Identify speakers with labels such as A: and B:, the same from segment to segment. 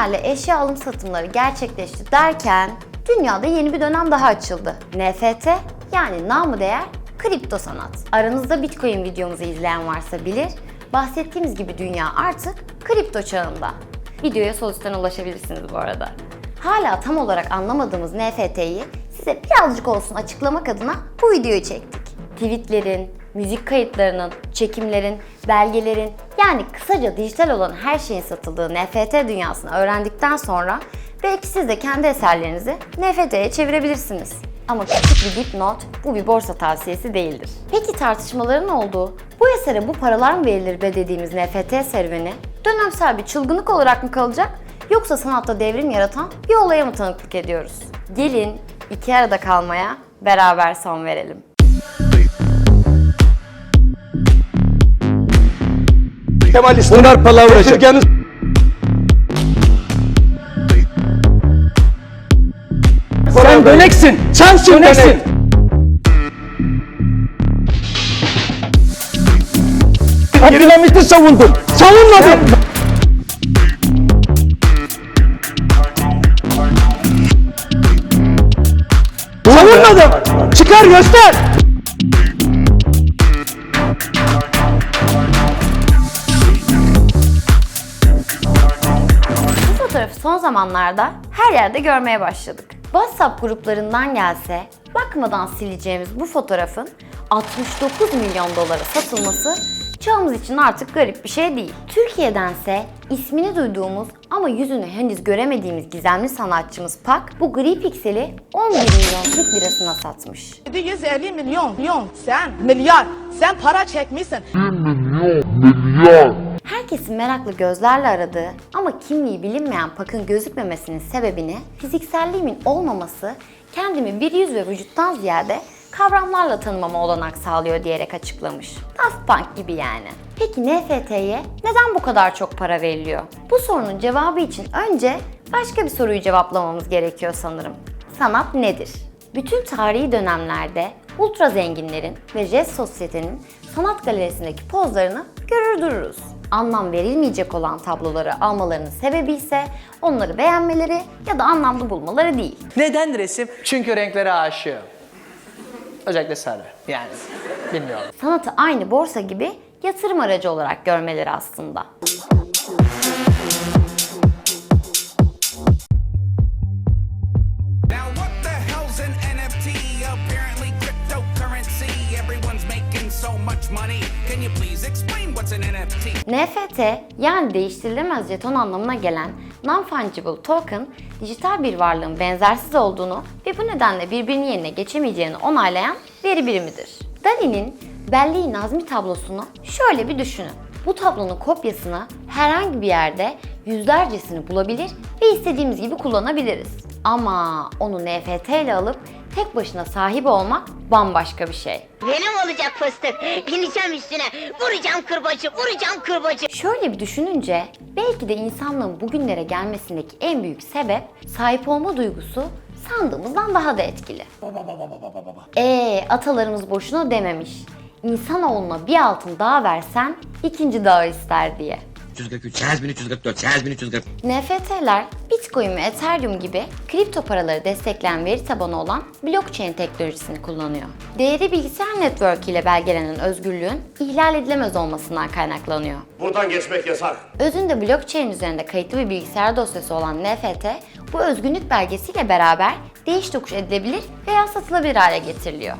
A: coinlerle eşya alım satımları gerçekleşti derken dünyada yeni bir dönem daha açıldı. NFT yani namı değer kripto sanat. Aranızda Bitcoin videomuzu izleyen varsa bilir, bahsettiğimiz gibi dünya artık kripto çağında. Videoya sol üstten ulaşabilirsiniz bu arada. Hala tam olarak anlamadığımız NFT'yi size birazcık olsun açıklamak adına bu videoyu çektik. Tweetlerin, müzik kayıtlarının, çekimlerin, belgelerin yani kısaca dijital olan her şeyin satıldığı NFT dünyasını öğrendikten sonra belki siz de kendi eserlerinizi NFT'ye çevirebilirsiniz. Ama küçük bir dipnot, bu bir borsa tavsiyesi değildir. Peki tartışmaların olduğu, bu esere bu paralar mı verilir be dediğimiz NFT serüveni dönemsel bir çılgınlık olarak mı kalacak yoksa sanatta devrim yaratan bir olaya mı tanıklık ediyoruz? Gelin iki arada kalmaya beraber son verelim.
B: Kemalistler.
C: Bunlar palavracı.
B: Esirgenin
C: Sen döneksin.
B: sensin
C: Döneksin.
B: dönek.
C: Abdülhamit'i savundun.
B: Savunmadın. Savunmadım. Çıkar göster.
A: Son zamanlarda her yerde görmeye başladık. WhatsApp gruplarından gelse bakmadan sileceğimiz bu fotoğrafın 69 milyon dolara satılması çağımız için artık garip bir şey değil. Türkiye'dense ismini duyduğumuz ama yüzünü henüz göremediğimiz gizemli sanatçımız Pak bu gri pikseli 11 milyon Türk lirasına satmış.
D: 750 milyon, milyon sen, milyar. Sen para çekmişsin.
A: Herkesin meraklı gözlerle aradığı ama kimliği bilinmeyen Pak'ın gözükmemesinin sebebini fizikselliğimin olmaması kendimi bir yüz ve vücuttan ziyade kavramlarla tanımama olanak sağlıyor diyerek açıklamış. Daft Punk gibi yani. Peki NFT'ye neden bu kadar çok para veriliyor? Bu sorunun cevabı için önce başka bir soruyu cevaplamamız gerekiyor sanırım. Sanat nedir? Bütün tarihi dönemlerde ultra zenginlerin ve jest sosyetenin sanat galerisindeki pozlarını görür dururuz. Anlam verilmeyecek olan tabloları almalarının sebebi ise onları beğenmeleri ya da anlamlı bulmaları değil.
E: Neden resim? Çünkü renklere aşığım. Özellikle sarı. Yani bilmiyorum.
A: Sanatı aynı borsa gibi yatırım aracı olarak görmeleri aslında.
F: NFT?
A: Yani değiştirilemez jeton anlamına gelen non-fungible token, dijital bir varlığın benzersiz olduğunu ve bu nedenle birbirinin yerine geçemeyeceğini onaylayan veri birimidir. Dali'nin Belli Nazmi tablosunu şöyle bir düşünün. Bu tablonun kopyasını herhangi bir yerde yüzlercesini bulabilir ve istediğimiz gibi kullanabiliriz. Ama onu NFT ile alıp tek başına sahibi olmak bambaşka bir şey.
G: Benim olacak fıstık. Bineceğim üstüne. Vuracağım kırbacı, vuracağım kırbacı.
A: Şöyle bir düşününce belki de insanlığın bugünlere gelmesindeki en büyük sebep sahip olma duygusu sandığımızdan daha da etkili. Eee atalarımız boşuna dememiş. İnsanoğluna bir altın dağ versen ikinci dağı ister diye.
H: 343, 8344, 8340.
A: NFT'ler Bitcoin ve Ethereum gibi kripto paraları destekleyen veri tabanı olan blockchain teknolojisini kullanıyor. Değeri bilgisayar network ile belgelenen özgürlüğün ihlal edilemez olmasından kaynaklanıyor.
I: Buradan geçmek yasak.
A: Özünde blockchain üzerinde kayıtlı bir bilgisayar dosyası olan NFT, bu özgünlük belgesiyle beraber değiş tokuş edilebilir veya satılabilir hale getiriliyor.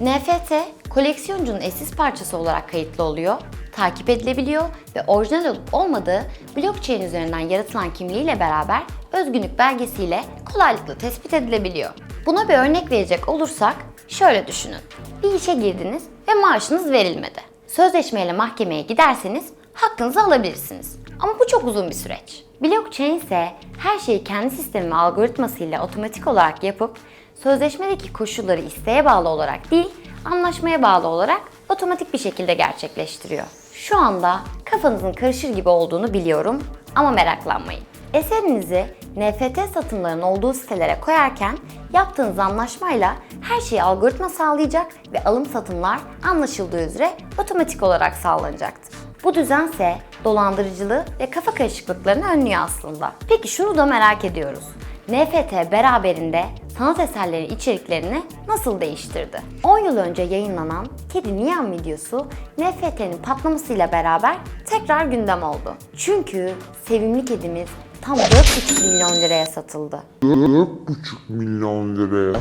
A: NFT, koleksiyoncunun eşsiz parçası olarak kayıtlı oluyor, takip edilebiliyor ve orijinal olup olmadığı blockchain üzerinden yaratılan kimliğiyle beraber özgünlük belgesiyle kolaylıkla tespit edilebiliyor. Buna bir örnek verecek olursak şöyle düşünün. Bir işe girdiniz ve maaşınız verilmedi. Sözleşmeyle mahkemeye giderseniz hakkınızı alabilirsiniz. Ama bu çok uzun bir süreç. Blockchain ise her şeyi kendi sistemi ve algoritmasıyla otomatik olarak yapıp sözleşmedeki koşulları isteğe bağlı olarak değil, anlaşmaya bağlı olarak otomatik bir şekilde gerçekleştiriyor. Şu anda kafanızın karışır gibi olduğunu biliyorum ama meraklanmayın. Eserinizi NFT satımlarının olduğu sitelere koyarken yaptığınız anlaşmayla her şeyi algoritma sağlayacak ve alım satımlar anlaşıldığı üzere otomatik olarak sağlanacaktır. Bu düzense dolandırıcılığı ve kafa karışıklıklarını önlüyor aslında. Peki şunu da merak ediyoruz. NFT beraberinde sanat eserleri içeriklerini nasıl değiştirdi? 10 yıl önce yayınlanan Kedi Niyan videosu NFT'nin patlamasıyla beraber tekrar gündem oldu. Çünkü sevimli kedimiz tam 4,5 milyon liraya satıldı.
I: milyon liraya.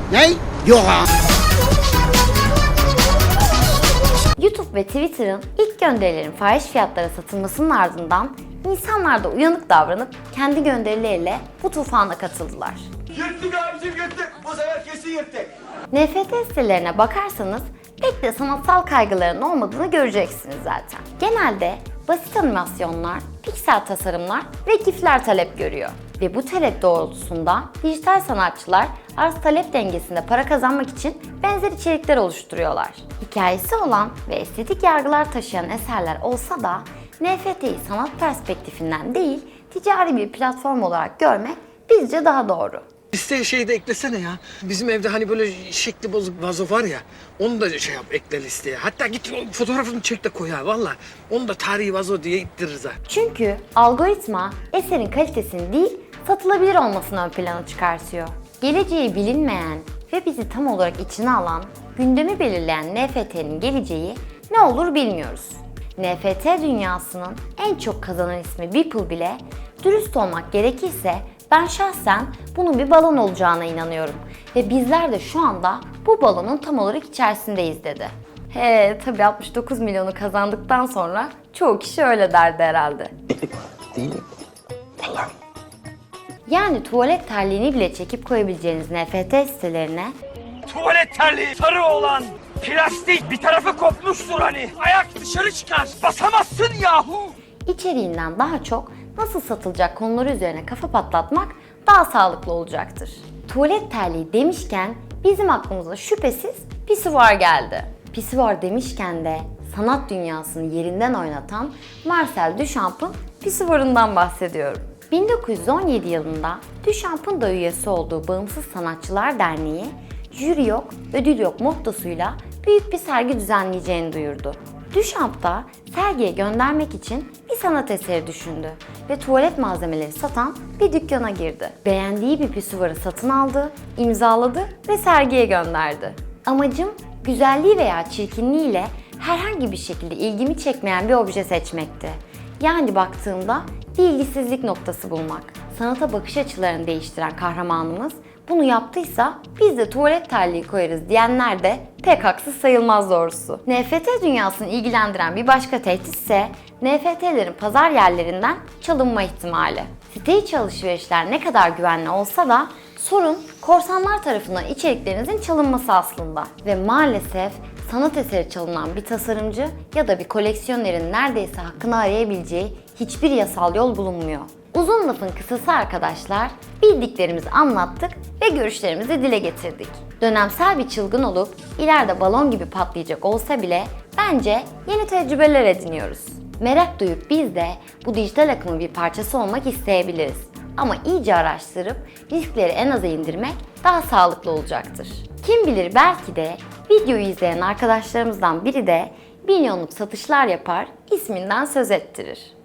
A: YouTube ve Twitter'ın ilk gönderilerin fahiş fiyatlara satılmasının ardından insanlar da uyanık davranıp kendi gönderileriyle bu tufana katıldılar.
B: Yırttık abicim yırttık. Bu sefer kesin yırttık.
A: NFT sitelerine bakarsanız pek de sanatsal kaygıların olmadığını göreceksiniz zaten. Genelde basit animasyonlar, piksel tasarımlar ve gifler talep görüyor. Ve bu talep doğrultusunda dijital sanatçılar arz talep dengesinde para kazanmak için benzer içerikler oluşturuyorlar. Hikayesi olan ve estetik yargılar taşıyan eserler olsa da NFT'yi sanat perspektifinden değil, ticari bir platform olarak görmek bizce daha doğru.
J: Listeye şey de eklesene ya. Bizim evde hani böyle şekli bozuk vazo var ya. Onu da şey yap ekle listeye. Hatta git fotoğrafını çek de koy ha valla. Onu da tarihi vazo diye ittiririz ha.
A: Çünkü algoritma eserin kalitesini değil, satılabilir olmasını ön plana çıkartıyor. Geleceği bilinmeyen ve bizi tam olarak içine alan, gündemi belirleyen NFT'nin geleceği ne olur bilmiyoruz. NFT dünyasının en çok kazanan ismi Beeple bile dürüst olmak gerekirse ben şahsen bunun bir balon olacağına inanıyorum. Ve bizler de şu anda bu balonun tam olarak içerisindeyiz dedi. He tabii 69 milyonu kazandıktan sonra çoğu kişi öyle derdi herhalde. Yani tuvalet terliğini bile çekip koyabileceğiniz NFT sitelerine
C: Tuvalet terliği sarı olan plastik bir tarafı kopmuştur hani. Ayak dışarı çıkar. Basamazsın yahu.
A: içeriğinden daha çok nasıl satılacak konuları üzerine kafa patlatmak daha sağlıklı olacaktır. Tuvalet terliği demişken bizim aklımıza şüphesiz pisuvar geldi. Pisuvar demişken de sanat dünyasını yerinden oynatan Marcel Duchamp'ın pisuvarından bahsediyorum. 1917 yılında Duchamp'ın da üyesi olduğu Bağımsız Sanatçılar Derneği, jüri yok, ödül yok mottosuyla büyük bir sergi düzenleyeceğini duyurdu. Duchamp da sergiye göndermek için bir sanat eseri düşündü ve tuvalet malzemeleri satan bir dükkana girdi. Beğendiği bir pisuvarı satın aldı, imzaladı ve sergiye gönderdi. Amacım güzelliği veya çirkinliğiyle herhangi bir şekilde ilgimi çekmeyen bir obje seçmekti. Yani baktığımda bir ilgisizlik noktası bulmak. Sanata bakış açılarını değiştiren kahramanımız bunu yaptıysa biz de tuvalet terliği koyarız diyenler de pek haksız sayılmaz doğrusu. NFT dünyasını ilgilendiren bir başka tehdit ise NFT'lerin pazar yerlerinden çalınma ihtimali. Site içi alışverişler ne kadar güvenli olsa da sorun korsanlar tarafından içeriklerinizin çalınması aslında. Ve maalesef sanat eseri çalınan bir tasarımcı ya da bir koleksiyonerin neredeyse hakkını arayabileceği hiçbir yasal yol bulunmuyor. Uzun lafın kısası arkadaşlar, bildiklerimizi anlattık ve görüşlerimizi dile getirdik. Dönemsel bir çılgın olup ileride balon gibi patlayacak olsa bile bence yeni tecrübeler ediniyoruz. Merak duyup biz de bu dijital akımın bir parçası olmak isteyebiliriz. Ama iyice araştırıp riskleri en aza indirmek daha sağlıklı olacaktır. Kim bilir belki de videoyu izleyen arkadaşlarımızdan biri de milyonluk satışlar yapar, isminden söz ettirir.